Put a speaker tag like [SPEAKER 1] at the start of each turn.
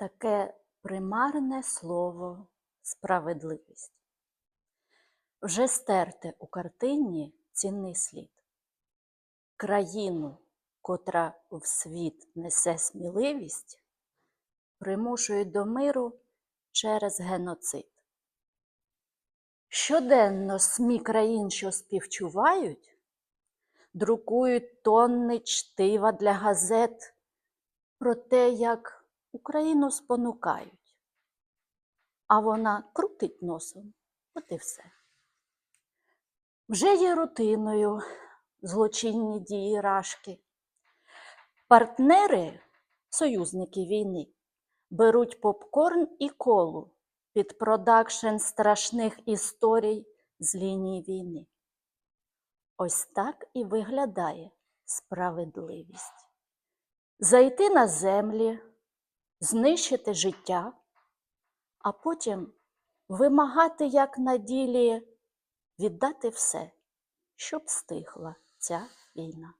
[SPEAKER 1] таке примарне слово справедливість. Вже стерте у картині цінний слід. Країну, котра в світ несе сміливість, примушують до миру через геноцид. Щоденно СМІ країн, що співчувають, друкують тонни чтива для газет про те, як Україну спонукають, а вона крутить носом, от і все. Вже є рутиною злочинні дії рашки. Партнери, союзники війни, беруть попкорн і колу під продакшн страшних історій з лінії війни. Ось так і виглядає справедливість. Зайти на землі, знищити життя, а потім вимагати, як на ділі, віддати все, щоб стихла ця війна.